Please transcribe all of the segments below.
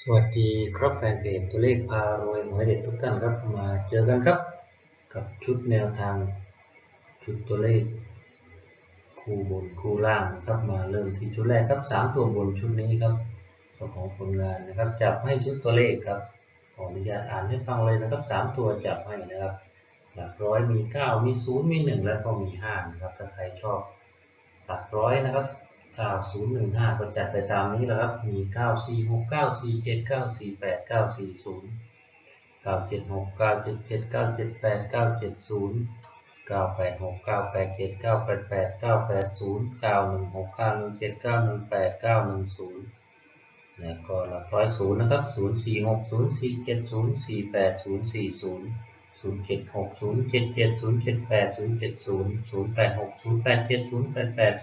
สวัสดีครับแฟนเพจตัวเลขพารวยหวยเด็ดทุกท่านครับมาเจอกันครับ กับชุดแนวทางชุดตัวเลข คู่บนคู่ล่างนะครับมาเริ่มที่ชุดแรกครับสามตัวบนชุดนี้ครับเจ้าของผลงานนะครับจับให้ชุดตัวเลขครับขออนุญาตอ่านให้ฟังเลยนะครับสามตัวจับให้นะครับหลักร้อยมีเก้ามีศูนย์มีหนึ่งแล้วก็มีห้านะครับถ้าใครชอบหลักร้อยนะครับ 9015ก็จัดไปตามนี้แหละครับ มี946 947 948 940 976 977 978 970 986 987 988 980 916 917 918 910แล้วก็หลักร้อยศูนย์นะครับ046 047 048 040 076 077 078 070 086 087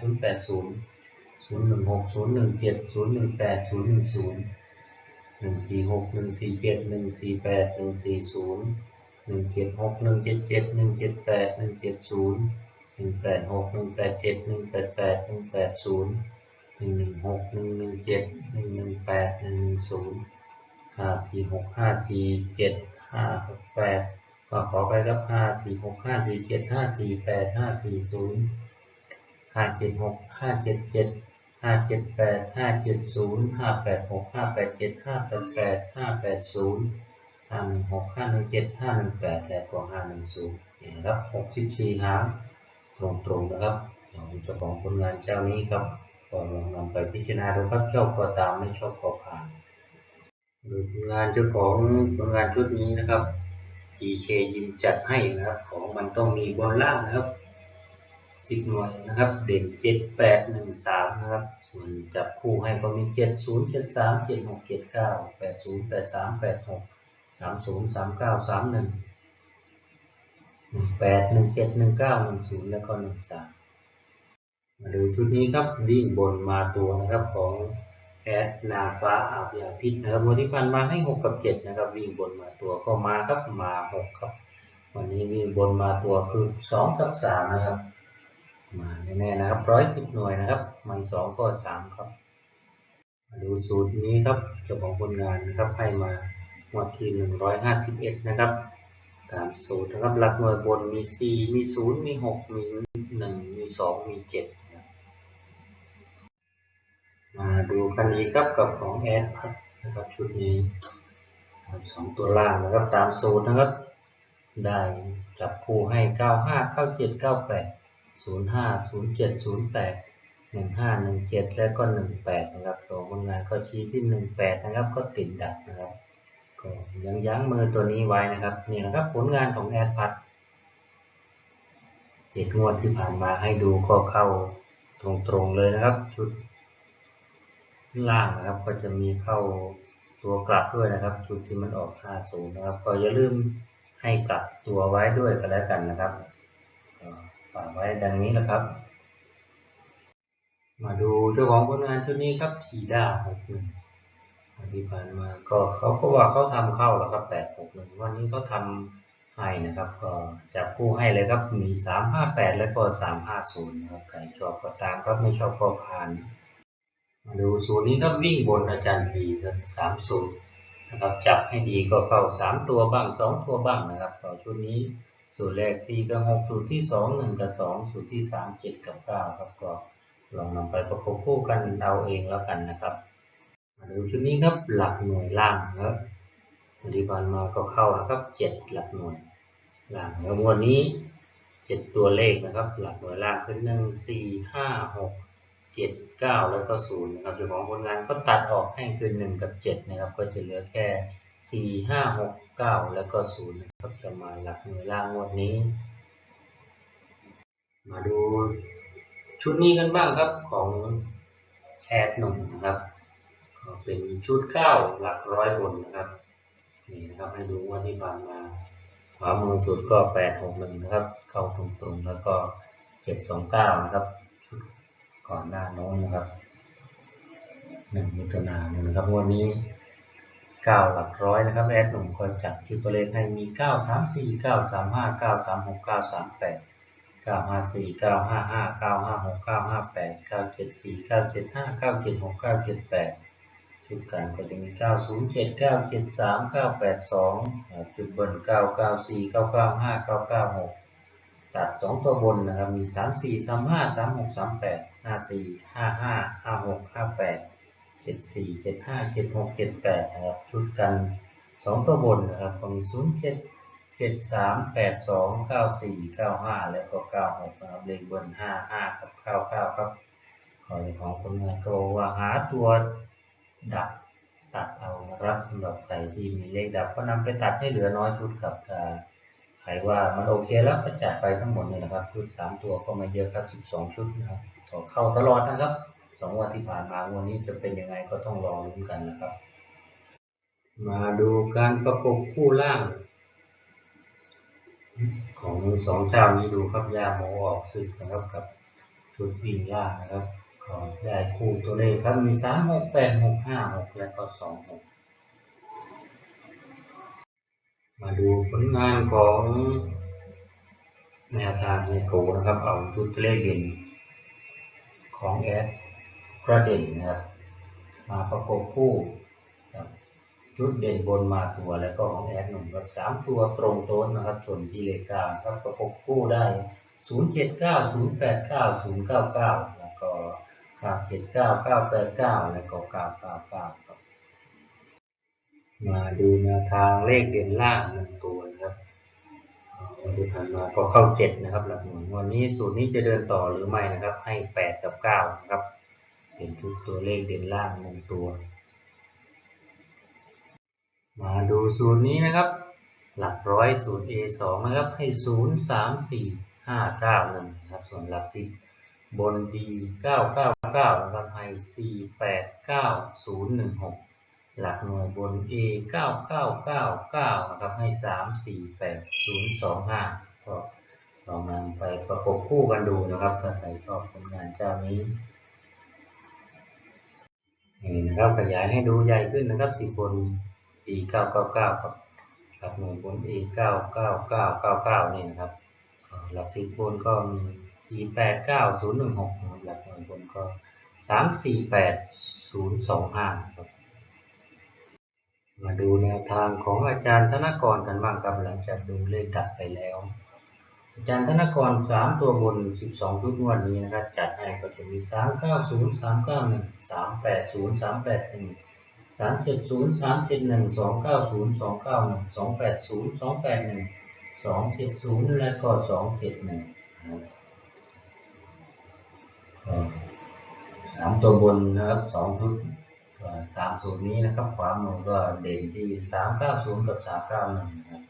088 080ศูนย์หนึ่ ศูนย์หนึ่งหกศูนย์หนึ่งเจ็ดศูนย์หนึ่งแปดศูนย์หนึ่งศูนย์หนึ่งสี่หกหนึ่งสี่เจ็ดหนึ่งสี่แปดหนึ่งสี่ศูนย์หนึ่งเจ็ดหกหนึ่งเจ็ดเจ็ดหนึ่งเจ็ดแปดหนึ่งเจ็ดศูนย์หนึ่งแปดหกหนึ่งแปดเจ็ดหนึ่งแปดแปดหนึ่งแปดศูนย์หนึ่งหนึ่งหกหนึ่งหนึ่งเจ็ดหนึ่งหนึ่งแปดหนึ่งหนึ่งศูนย์ห้าสี่หกห้าสี่เจ็ดห้าหกแปดก็ขอไปครับห้าสี่หกห้าสี่เจ็ดห้าสี่แปดห้าสี่ศูนย์ห้าเจ็ดหกห้าเจ็ดเจ็ด ห้าเจ็ดแปดห้าเจ็ดศูนย์ห้าแปดหกห้าแปดเจ็ดห้าแปดแปดห้าแปดศูนย์ห้าหนึ่งหกห้าหนึ่งเจ็ดห้าหนึ่งแปดและก็ห้าหนึ่งศูนย์นี่นะครับหกสิบสี่หางตรงๆนะครับของเจ้าของผลงานเจ้านี้ครับก็ลองนำไปพิจารณาดูครับชอบก็ตามไม่ชอบก็ผ่านดูผลงานเจ้าของผลงานชุดนี้นะครับ EK ยิมจัดให้นะครับ ของมันต้องมีบนล่างนะครับ สิบหน่วยนะครับ เด่นเจ็ดแปดหนึ่งสามนะครับ ส่วนจับคู่ให้ก็มีเจ็ดศูนย์เจ็ดสามเจ็ดหกเจ็ดเก้าแปดศูนย์แปดสามแปดหกสามศูนย์สามเก้าสามหนึ่งหนึ่งแปดหนึ่งเจ็ดหนึ่งเก้าหนึ่งศูนย์แล้วก็หนึ่งสามมาดูชุดนี้ครับวิ่งบนมาตัวนะครับของแอดนาฟ้าอาบยาพิษนะครับวันที่ผ่านมาให้หกกับเจ็ดนะครับ วิ่งบนมาตัวก็มาครับมาหกครับ วันนี้วิ่งบนมาตัวคือสองกับสามนะครับ มาแน่ๆนะครับร้อยสิบหน่วยนะครับไม่สองก็สามครับมาดูสูตรนี้ครับเจ้าของผลงานนะครับให้มาหมวดที่หนึ่งร้อยห้าสิบเอ็ดนะครับตามสูตรนะครับหลักหน่วยบนมีสี่มีศูนย์มีหกมีหนึ่งมีสองมีเจ็ดมาดูกันอีกครับกับของแอดพัดนะครับชุดนี้สองตัวล่างนะครับตามสูตรนะครับได้จับคู่ให้เก้า ห้าเก้าเจ็ดเก้าแปดศูนย์ห้าศูนย์เจ็ดศูนย์แปดหนึ่งห้าหนึ่งเจ็ดและก็หนึ่งแปดนะครับตัวผลงานก็ชี้ที่หนึ่งแปดนะครับ ก็ติดดับนะครับก็ยังยั้งมือตัวนี้ไว้นะครับนี่นะครับผลงานของแอดพัดเจ็ดงวดที่ผ่านมาให้ดูก็เข้าตรงๆเลยนะครับ ชุดล่างนะครับ ก็จะมีเข้าตัวกลับด้วยนะครับ ชุดที่มันออก 50 นะครับ ก็อย่าลืมให้กลับตัวไว้ด้วยกันแล้วกันนะครับ ฝากไว้ดังนี้นะครับ มาดูเจ้าของผลงานชุดนี้ครับทีด้าหกหนึ่งที่ผ่านมาก็เขาก็ว่าเขาทำเข้าแล้วครับแปดหกหนึ่งวันนี้เขาทำให้นะครับ ก็จับคู่ให้เลยครับมีสามห้าแปดแล้วก็สามห้าศูนย์นะครับใครชอบก็ตามครับไม่ชอบก็ผ่าน มาดูสูตรนี้ครับวิ่งบนอาจารย์บีครับสามสูตรนะครับจับให้ดีก็เข้าสามตัวบ้างสองตัวบ้างนะครับต่อชุดนี้ สูตรแรก 4 กับ6สูตรที่ 2 1 กับ 2 สูตรที่ 3 7 กับ 9 ครับก็ลองนำไปประกบคู่กันเอาเองแล้วกันนะครับมาดูชุดนี้ครับหลักหน่วยล่างครับปฏิบัติมาก็เข้านะครับ 7 หลักหน่วยล่างแล้ววันนี้ 7 ตัวเลขนะครับ หลักหน่วยล่างคือ1 4 5 6 7 9 แล้วก็0นะครับเจ้าของผลงานก็ตัดออกให้คือ 1 กับ 7 นะครับ ก็จะเหลือแค่ สี่ห้าหกเก้าแล้วก็ศูนย์นะครับจะมาหลักหน่วยล่างงวดนี้ มาดูชุดนี้กันบ้างครับของแอดหนุ่มนะครับก็เป็นชุดเก้าหลักร้อยบนนะครับนี่นะครับให้ดูว่าที่ผ่านมาขวามือสุดก็แปดหกหนึ่งนะครับ เข้าตรงๆแล้วก็เจ็ดสองเก้านะครับ ชุดก่อนหน้าน้นนะครับหนึ่งมิถุนายนนะครับงวดนี้ 9 หลักร้อยนะครับแอดหนุ่มก็จับชุดตัวเลขให้มี 9 3 4 9 3 5 9 3 6 9 3 8 9 5 4 9 5 5 9 5 6 9 5 8 9 7 4 9 7 5 9 7 6 9 7 8 จุดกันก็จะมี 907 973 982 จุดบน 994 995 996 ตัด 2 ตัวบนนะครับ มี 3 4 3 5 3 6 3 8 5 4 5 5 5 6 5 8 34 35 36 38 54 55 56 58 74 75 76 78นะครับชุดกัน2ตัวบนนะครับก็มี07 73 82 94 95แล้วก็96นะครับเลขบน55กับ99ครับขอในของผลงานก็ว่าหาตัวดับตัดเอานะครับสำหรับใครที่มีเลขดับก็นำไปตัดให้เหลือน้อยชุดกับถ้าใครว่ามันโอเคแล้วก็จัดไปทั้งหมดเลยนะครับชุด3ตัวก็ม่เยอะครับ12ชุดนะครับก็เข้าตลอดนะครับ สองวันที่ผ่านมาวันนี้จะเป็นยังไงก็ต้องรอลุ้นกันนะครับ มาดูการประกบคู่ล่าง ของสองเจ้านี้ดูครับยาโมออกศึกนะครับกับชุดวิ่งล่างนะครับก็ได้คู่ตัวเลขครับมีสามหกแปดหกห้าหกและก็สองหกมาดูผลงานของแนวทางเฮโกนะครับ เอาชุดเลขเด่นของแอด กระเด่นนะครับ มาประกบคู่กับชุดเด่นบนมาตัวแล้วก็ของแอดหนุ่มครับสามตัวตรงโต้นนะครับชนที่เลขกาครับประกบคู่ได้ศูนย์เจ็ดเก้าศูนย์แปดเก้าศูนย์เก้าเก้าแล้วก็เก้าเจ็ดเก้าเก้าแปดเก้าแล้วก็เก้าเก้าเก้าครับมาดูแนวทางเลขเด่นล่างหนึ่งตัวนะครับวันที่ผ่านมาก็เข้าเจ็ดนะครับหลักหน่วยวันนี้สูตรนี้จะเดินต่อหรือไม่นะครับ ให้แปดกับเก้านะครับ เป็นทุกตัวเลขเด่นล่างหนึ่งตัว มาดูสูตรนี้นะครับ หลักร้อยสูตร A 2 นะครับ ให้ 0 3 4 5 9 1นะครับ ส่วนหลักสิบบน D 9 9 9นะครับ ให้ 4 8 9 0 1 6 หลักหน่วยบน A 9 9 9 9นะครับ ให้ 3 4 8 0 2 5ก็ลองนำไปประกบคู่กันดูนะครับ ถ้าใครชอบผลงานเจ้านี้ นี่นะครับขยายให้ดูใหญ่ขึ้นนะครับสิบน e 9 9 9ครับหลักหน่วยบน e 9 9 9 9 9 นี่นะครับ หลักสิบบนก็มี 4 8 9 0 1 6นะครับหลักหน่วยบนก็ 3 4 8 0 2 5ครับมาดูแนวทางของอาจารย์ธนกรกันบ้างครับหลังจากดูเลขดับไปแล้ว อาจารย์ธนกร3ตัวบน12ชุดงวดนี้นะครับ จัดให้ก็จะมี3 9 0 3 9 1 3 8 0 3 8 1 3 7 0 3 7 1 2 9 0 2 9 1 2 8 0 2 8 1 2 7 0และก็2 7 1นะครับก็สามตัวบนนะครับสองชุดก็ตามสูตรนี้นะครับ ขวามือก็เด่นที่390กับ391นะครับก็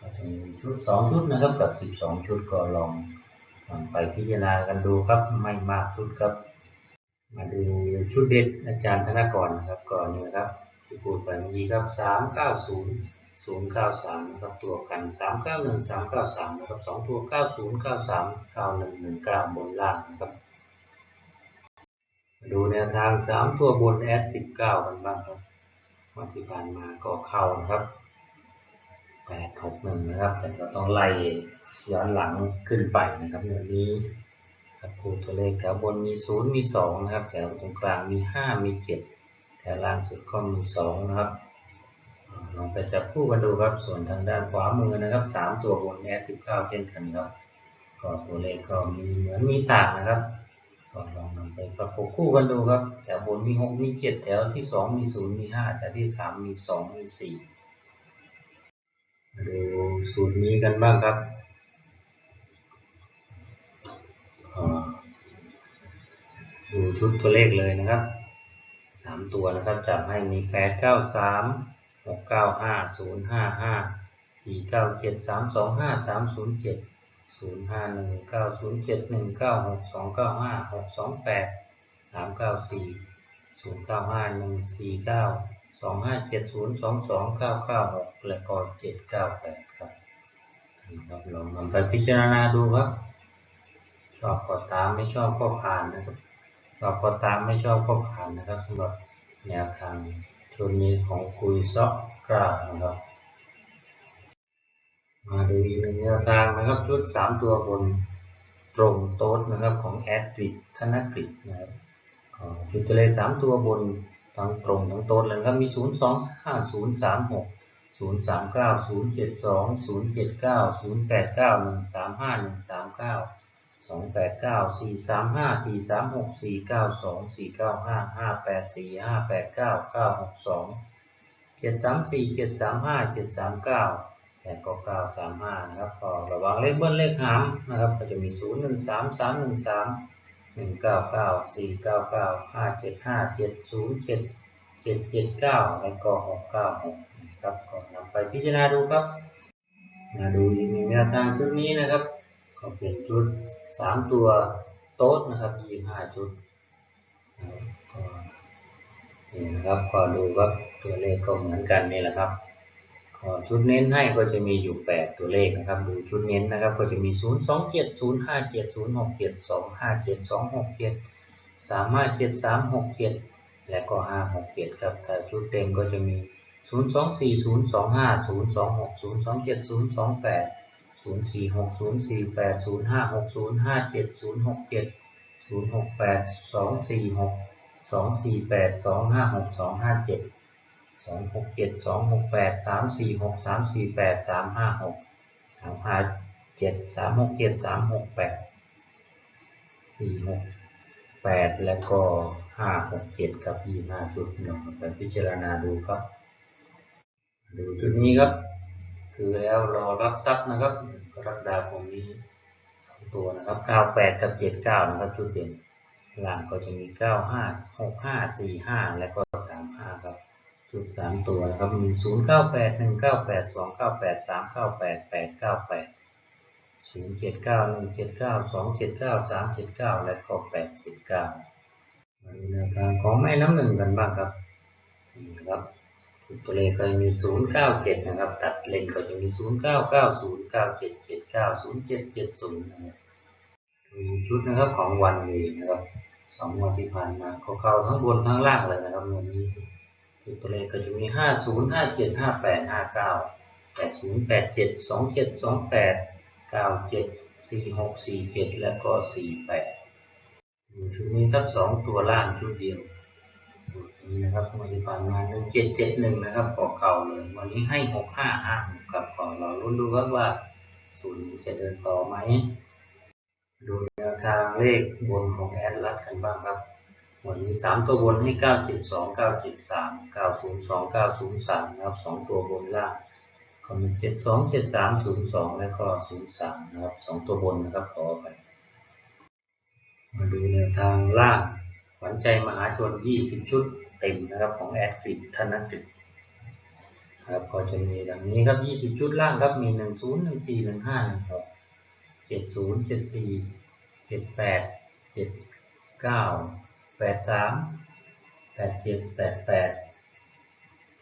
จะมีชุด 2 ชุดนะครับกับ 12 ชุดก็ลองลองไปพิจารณากันดูครับไม่มากชุดครับ มาดูชุดเด็ดอาจารย์ธนกรนะครับก่อนนี้นะครับที่พูดไปเมื่อกี้ครับ 390 093นะครับตัวกัน 391 393นะครับ2ตัว 90 93 9119 บนล่างนะครับมาดูแนวทาง 3 ตัวบนแอด19กันบ้างครับวันที่ผ่านมาก็เข้านะครับ 861นะครับ แต่เราต้องไล่ย้อนหลังขึ้นไปนะครับวันนี้ครับคู่ตัวเลขแถวบนมี0มี2นะครับ แถวตรงกลางมี5มี7แถวล่างสุดก็มี2นะครับลองไปจับคู่กันดูครับ ส่วนทางด้านขวามือนะครับ3ตัวบน S19 เก้าเช่นกันครับก็ตัวเลขก็มีเหมือนมีต่างนะครับก็ลองนำไปประกบคู่กันดูครับ แถวบนมี6มี7แถวที่2มี0มี5แถวที่3มี2มี4มา ดูสูตรนี้กันบ้างครับดูชุดตัวเลขเลยนะครับ 3 ตัวนะครับจับให้มี 8 9 3 6 9 5 0 5 5 4 9 7 3 2 5 3 0 7 0 5 1 9 0 7 1 9 6 2 9 5 6 2 8 3 9 4 0 9 5 1 4 9 สองห้าเจ็ดศูนย์สองสองเก้าเก้าหกและก็เจ็ดเก้าแปดครับครับลองนำไปพิจารณาดูครับ ชอบก็ตามไม่ชอบก็ผ่านนะครับชอบก็ตามไม่ชอบก็ผ่านนะครับสำหรับแนวทางชุดนี้ของคุยซอกกล้านะครับ มาดูอีกหนึ่งแนวทางนะครับชุดสามตัวบนตรงโต๊ดนะครับของแอดกริดธนกฤษนะครับชุดตัวเลขสามตัวบน ทั้งตรงทั้งโต้นเลยครับมี 0 2 5 0 3 6 0 3 9 0 7 2 0 7 9 0 8 9 1 3 5 1 3 9 2 8 9 4 3 5 4 3 6 4 9 2 4 9 5 5 8 4 5 8 9 9 6 2 7 3 4 7 3 5 7 3 9แปดก็เก้าสามห้านะครับก็ระวังเลขเบิ้ลเลขหามนะครับก็จะมีศูนย์หนึ่งสามสาม หนึ่งเก้าเก้าสี่เก้าเก้าห้าเจ็ดห้าเจ็ดศูนย์เจ็ดเจ็ดเจ็ดเก้าแล้วก็หกเก้าหกนะครับก็นำไปพิจารณาดูครับมาดูอีกหนึ่งแนวทางชุดนี้นะครับ ก็เป็นชุดสามตัวโต๊ดนะครับยี่ห้าชุดนะครับก็นี่นะครับก็ดูครับตัวเลขก็เหมือนกันนี่แหละครับ ชุดเน้นให้ก็จะมีอยู่ 8 ตัวเลขนะครับ ดูชุดเน้นนะครับ ก็จะมี 0 2 7 0 5 7 0 6 7 2 5 7 2 6 7 3 5 7 3 6 7 และก็ 5 6 7 ครับ ถ้าชุดเต็มก็จะมี 0 2 4 0 2 5 0 2 6 0 2 7 0 2 8 0 4 6 0 4 8 0 5 6 0 5 7 0 6 7 0 6 8 2 4 6 2 4 8 2 5 6 2 5 7 องหกเจ็ดสองหกแปดสามสี่หกสามสี่แปดสามห้าหกสามห้าเจ็ดสามหกเจ็ดสามหกแปดสี่หกแปดแล้วก็ห้าหกเจ็ดกับยี่ห้าจุดหนึ่งไปพิจารณาดูครับ ดูจุดนี้ครับซื้อแล้วรอรับทรัพย์นะครับกรกฎาคมนี้สองตัวนะครับเก้าแปดกับเจ็ดเก้านะครับจุดเด่นหล่างก็จะมีเก้าห้าหกห้าสี่ห้าแล้วก็สามห้าครับ จุดสามตัวนะครับมีศูนย์เก้าแปดหนึ่งเก้าแปดสองเก้าแปดสามเก้าแปดแปดเก้าแปดศูนย์เจ็ดเก้าหนึ่งเจ็ดเก้าสองเจ็ดเก้าสามเจ็ดเก้าและก็แปดเจ็ดเก้ามาดูแนวทางของแม่น้ำหนึ่งกันบ้างครับนี่นะครับตัวเลขก็จะมีศูนย์เก้าเจ็ดนะครับ ตัดเลนก็จะมีศูนย์เก้าเก้าศูนย์เก้าเจ็ดเจ็ดเก้าศูนย์เจ็ดเจ็ดศูนย์นะครับดูชุดนะครับของวันนี้นะครับสองวันที่ผ่านมาเขาเข้าทั้งบนทั้งล่างเลยนะครับวันนี้ ตัวเลขก็จะมีห้าศูนย์ห้าเจ็ดห้าแปดห้าเก้าแปดศูนย์แปดเจ็ดสองเจ็ดสองแปดเก้าเจ็ดสี่หกสี่เจ็ดแล้วก็สี่แปดชุดนี้ครับสองตัวล่างชุดเดียวสูตรนี้นะครับวันที่ผ่านมาหนึ่งเจ็ดเจ็ดหนึ่งนะครับขอเก่าเลยวันนี้ให้หกห้าห้ากับขอเราลุ้นดูครับว่าสูนี้จะเดินต่อไหมดูแนวทางเลขบนของแอดลัดกันบ้างครับ วันนี้สามตัวบนให้เก้าเจ็ดสองเก้าเจ็ดสามเก้าศูนย์สองเก้าศูนย์สามนะครับสองตัวบนล่างก็มีเจ็ดสองเจ็ดสามศูนย์สองและก็ศูนย์สามนะครับสองตัวบนนะครับขอไปมาดูแนวทางล่างขวัญใจมหาชน 20 ชุดเต็มนะครับของแอดฟิตธนกิจครับก็จะมีดังนี้ครับ 20 ชุดล่างครับมี 1 0 1 4 1 5 1 6 7 0 7 4 7 8 7 9 แปดสามแปดเจ็ดแปดแปด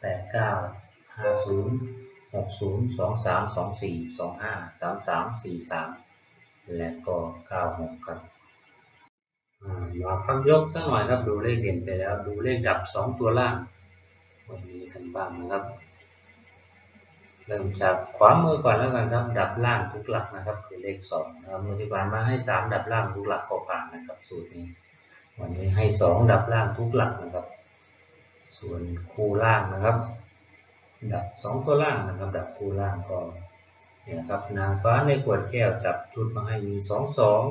แปดเก้าห้าศูนย์หกศูนย์สองสามสองสี่สองห้าสามสามสี่สามและก็เก้าหกครับมาพักยกสักหน่อยครับดูเลขเด่นไปแล้วดูเลขดับสองตัวล่างวันนี้กันบ้างนะครับเริ่มจากขวามือก่อนแล้วกันครับ ดับล่างทุกหลักนะครับ คือเลขสองนะครับมือที่ผ่านมาให้สามดับล่างทุกหลักก็ผ่านนะครับสูตรนี้ วันนี้ให้สองดับล่างทุกหลักนะครับ ส่วนคู่ล่างนะครับ ดับสองตัวล่างนะครับ ดับคู่ล่างก็เนี่ยครับนางฟ้าในขวดแก้วจับชุดมาให้มีสองสอง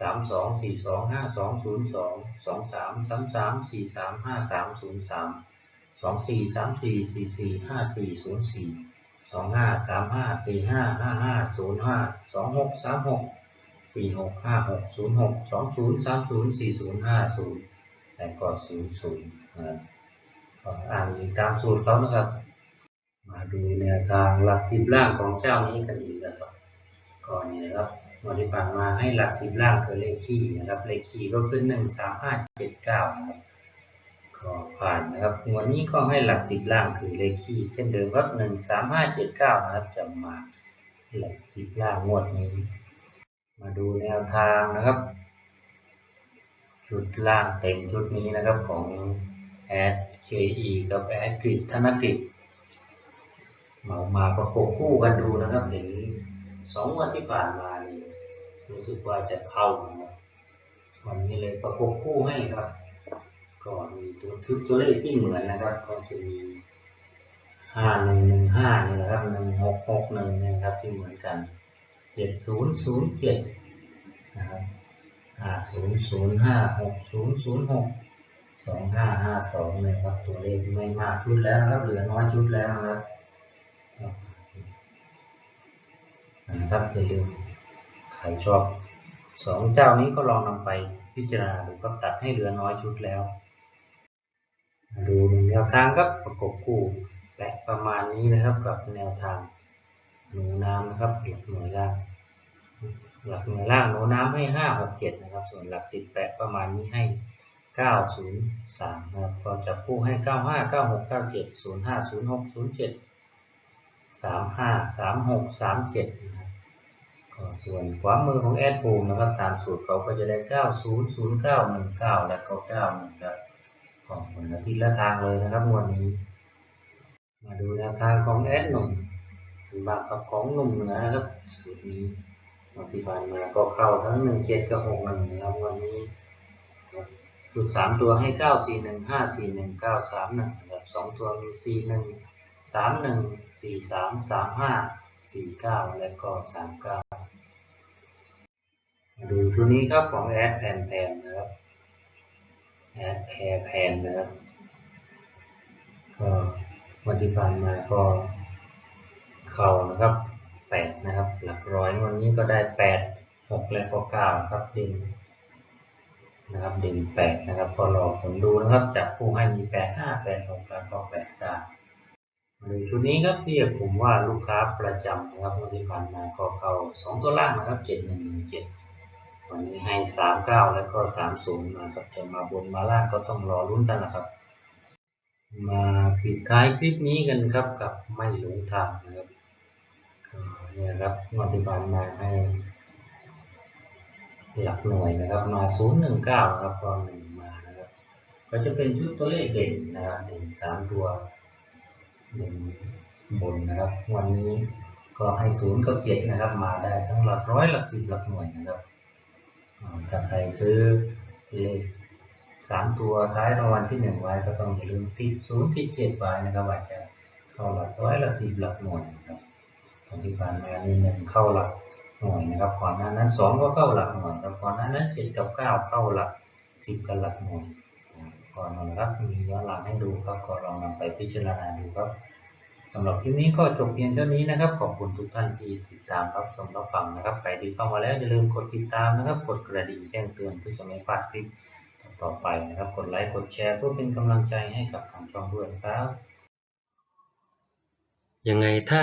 สามสองสี่สองห้าสองศูนย์สองสองสามสามสามสี่สามห้าสามศูนย์สามสองสี่สามสี่สี่สี่ห้าสี่ศูนย์สี่สองห้าสามห้าสี่ห้าห้าห้าศูนย์ห้าสองหกสามหก สี่หกห้าหกศูนย์หกสองศูนย์สามศูนย์สี่ศูนย์ห้าศูนย์แล้วก็ศูนย์ศูนย์นะก็อ่านตามสูตรเขานะครับ มาดูแนวทางหลักสิบล่างของเจ้านี้กันอีกนะครับก่อนนี้นะครับวันที่ผ่านมาให้หลักสิบล่างคือเลขคี่นะครับ เลขคี่ก็คือหนึ่งสามห้าเจ็ดเก้านะครับก็ผ่านนะครับวันนี้ก็ให้หลักสิบล่างคือเลขคี่เช่นเดิมครับหนึ่งสามห้าเจ็ดเก้านะครับจะมาหลักสิบล่างงวดนี้ มาดูแนวทางนะครับ ชุดล่างเต็มชุดนี้นะครับของแอด KE กับแอดกริธนกฤษมามาประกบคู่กันดูนะครับเห็นสองวันที่ผ่านมานี่รู้สึกว่าจะเข้านะครับวันนี้เลยประกบคู่ให้ครับก็มีตัวชุดตัวเลขที่เหมือนนะครับก็จะมีห้าหนึ่งหนึ่งห้านี่นะครับหนึ่งหกหกหนึ่งนี่นะครับที่เหมือนกัน เจ็ดศูนย์ศูนย์เจ็ดนะครับห้าศูนย์ศูนย์ห้าหกศูนย์ศูนย์หกสองห้าห้าสองนะครับตัวเลขไม่มากชุดแล้วนะครับเหลือน้อยชุดแล้วนะครับนะครับอย่าลืมใครชอบสองเจ้านี้ก็ลองนำไปพิจารณาดูก็ตัดให้เหลือน้อยชุดแล้วมาดูหนึ่งแนวทางครับประกบคู่แปะประมาณนี้นะครับกับแนวทาง หนูน้ำนะครับหลักหน่วยล่าง หลักหน่วยล่างหนูน้ำให้ห้าหกเจ็ดนะครับ ส่วนหลักสิบแปะประมาณนี้ให้เก้าศูนย์สามนะครับก็จับคู่ให้เก้าห้าเก้าหกเก้าเจ็ดศูนย์ห้าศูนย์หกศูนย์เจ็ดสามห้าสามหกสามเจ็ดนะครับส่วนขวามือของแอดปูมนะครับตามสูตรเขาก็จะได้เก้าศูนย์ศูนย์เก้าหนึ่งเก้าและเก็เก้าหนึ่งครับของคนละทิศละทางเลยนะครับวันนี้ มาดูแนวทางของแอดหนุ่ม บางกับของหนุ่มเหนือนะครับสูตรนี้วันที่ผ่านมาก็เข้าทั้งหนึ่งเจ็ดกับหกหนึ่งนะครับวันนี้ครับสูตรสามตัวให้เก้าสี่หนึ่งห้าสี่หนึ่งเก้าสามหนึ่งนะครับสองตัวมีสี่หนึ่งสามหนึ่งสี่สามสามห้าสี่เก้าและก็สามเก้าดูตัวนี้ครับของแอดแผ่นแผนนะครับแอดแพรแพนนะครับก็วันที่ผ่านมาก็ เข่านะครับแปดนะครับ หลักร้อยวันนี้ก็ได้แปดหกและก็เก้าครับด่นนะครับด่นแปดนะครับก็รอผลดูนะครับจากคู่ให้มีแปดห้าแปดหกแล้วก็แปดเก้าหรือชุดนี้ครับเรียกผมว่าลูกค้าประจำนะครับวันที่ผ่านมาก็เข้าสองตัวล่างนะครับเจ็ดหนึ่งหนึ่งเจ็ดวันนี้ให้สามเก้าแล้วก็สามศูนย์นะครับจะมาบนมาล่างก็ต้องรอลุ้นกันนะครับ มาปิดท้ายคลิปนี้กันครับกับไม่หลงทางนะครับ นี่ยครับงวดที่ผ่านมาให้หลักหน่วยนะครับมาศูนย์หนึ่งเก้าครับก็หนึ่งมานะครับ ก็จะเป็นชุดตัวเลขเด่นนะครับเด่นสามตัวเด่นบนนะครับ วันนี้ก็ให้ศูนย์กับเจ็ดนะครับ มาได้ทั้งหลักร้อยหลักสิบหลักหน่วยนะครับถ้าใครซื้อเลขสามตัวท้ายรางวัลที่หนึ่งไว้ก็ต้องอย่าลืมติดศูนย์ติดเจ็ดไว้นะครับอาจจะเข้าหลักร้อยหลักสิบหลักหน่วยนะครับ ที่ผ่านมานี่หนึ่งเข้าหลักหน่วยนะครับก่อนหน้านั้นสองก็เข้าหลักหน่วยครับก่อนหน้านั้นเจ็ดกับเก้าเข้าหลักสิบกับหลักหน่วยก่อนนะครับมีย้อนหลังให้ดูครับก็ลองนำไปพิจารณาดูครับสำหรับคลิปนี้ก็จบเพียงเท่านี้นะครับ ขอบคุณทุกท่านที่ติดตามครับชมรับฟังนะครับใครที่เข้ามาแล้วอย่าลืมกดติดตามนะครับ กดกระดิ่งแจ้งเตือนเพื่อจะไม่พลาดคลิปต่อไปนะครับ กดไลค์กดแชร์เพื่อเป็นกำลังใจให้กับทางช่องด้วยนะครับยังไงถ้า